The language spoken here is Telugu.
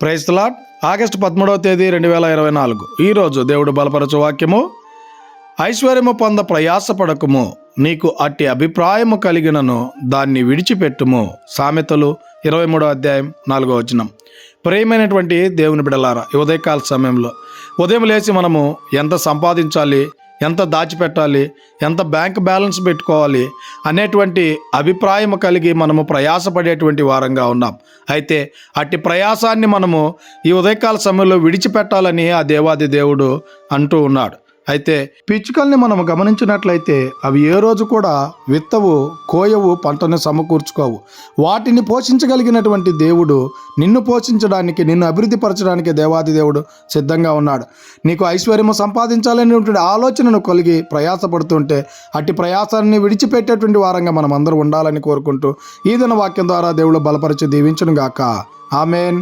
ప్రైజ్ ఆగస్టు పదమూడవ తేదీ రెండు వేల ఇరవై నాలుగు. ఈరోజు దేవుడు బలపరచు వాక్యము. ఐశ్వర్యము పొంద ప్రయాసపడకము నీకు అట్టి అభిప్రాయము కలిగినను దాన్ని విడిచిపెట్టుము. సామెతలు ఇరవై మూడో అధ్యాయం నాలుగో వచనం. ప్రియమైనటువంటి దేవుని బిడలారా ఉదయకాల సమయంలో ఉదయం లేచి మనము ఎంత సంపాదించాలి ఎంత దాచిపెట్టాలి? ఎంత బ్యాంక్ బ్యాలెన్స్ పెట్టుకోవాలి? అనేటువంటి అభిప్రాయం కలిగి మనము ప్రయాసపడేటువంటి వారంగా ఉన్నాం. అయితే అట్టి ప్రయాసాన్ని మనము ఈ ఉదయకాల సమయంలో విడిచిపెట్టాలని ఆ దేవాది దేవుడు అంటూ ఉన్నాడు. అయితే పిచ్చుకల్ని మనం గమనించినట్లయితే అవి ఏ రోజు కూడా విత్తవు కోయవు పంటను సమకూర్చుకోవు. వాటిని పోషించగలిగినటువంటి దేవుడు నిన్ను పోషించడానికి నిన్ను అభివృద్ధి పరచడానికి దేవాది దేవుడు సిద్ధంగా ఉన్నాడు. నీకు ఐశ్వర్యము సంపాదించాలనేటువంటి ఆలోచనను కలిగి ప్రయాసపడుతుంటే అట్టి ప్రయాసాన్ని విడిచిపెట్టేటువంటి వారంగా మనం అందరూ ఉండాలని కోరుకుంటూ ఈదన వాక్యం ద్వారా దేవుడు బలపరిచి దీవించును గాక ఆమెన్.